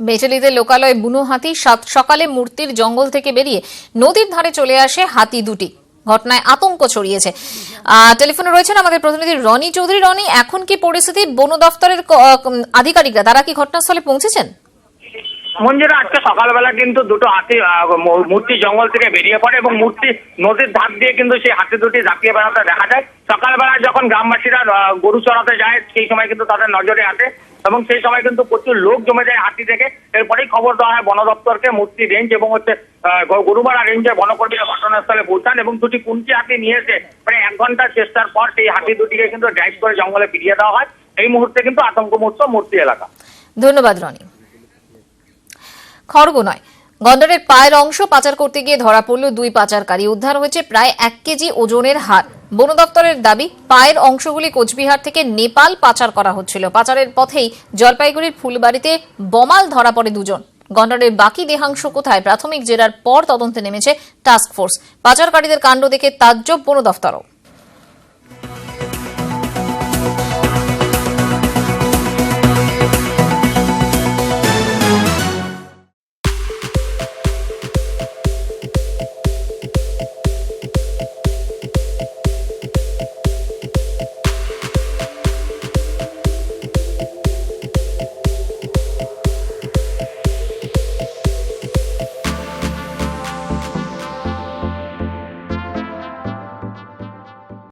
মেটালিতে লোকালয় বুনো হাতি সাত সকালে মূর্তির জঙ্গল থেকে বেরিয়ে নদীর ধারে চলে আসে হাতি দুটি। ঘটনায় আতঙ্ক ছড়িয়েছে। টেলিফোনে রয়েছেন আমাদের প্রতিনিধি রনি চৌধুরী। রনি, এখন কি পরিস্থিতি? বন দফতরের আধিকারিকরা, তারা কি ঘটনাস্থলে পৌঁছেছেন? মঞ্জুরা আজকে সকালবেলা কিন্তু দুটো হাতি মূর্তি জঙ্গল থেকে বেরিয়ে পড়ে এবং মূর্তি নদীর ধার দিয়ে কিন্তু সেই হাতি দুটি ঝাঁপিয়ে বেড়াতে দেখা যায়। সকালবেলা যখন গ্রামবাসীরা গরু চড়াতে যায়, সেই সময় কিন্তু তাদের নজরে আসে এবং সেই সময় কিন্তু প্রচুর লোক জমে যায় হাতি থেকে। এরপরেই খবর দেওয়া হয়, বন দপ্তরকে মূর্তি রেঞ্জ এবং হচ্ছে গরুমারা রেঞ্জে বনকর্মীরা ঘটনাস্থলে পৌঁছান এবং দুটি কুঞ্চি হাতি নিয়ে এসে প্রায় এক ঘণ্টার চেষ্টার পর সেই হাতি দুটিকে কিন্তু ড্রাইভ করে জঙ্গলে ফিরিয়ে দেওয়া হয়। এই মুহূর্তে কিন্তু আতঙ্কমুক্ত মূর্তি এলাকা। ধন্যবাদ, রনি। খড়গ নয়। গন্ডারের পায়ের অংশ পাচার করতে গিয়ে ধরা পড়ল দুই পাচারকারী উদ্ধার হয়েছে প্রায় এক কেজি ওজনের হার। বন দপ্তরের দাবি, পায়ের অংশগুলি কোচবিহার থেকে নেপাল পাচার করা হচ্ছিল। পাচারের পথেই জলপাইগুড়ির ফুলবাড়িতে বমাল ধরা পড়ে দুজন। গন্ডারের বাকি দেহাংশ কোথায়? প্রাথমিক জেরার পর তদন্তে নেমেছে টাস্ক ফোর্স পাচারকারীদের কাণ্ড দেখে তাজ্জব বন দফতরও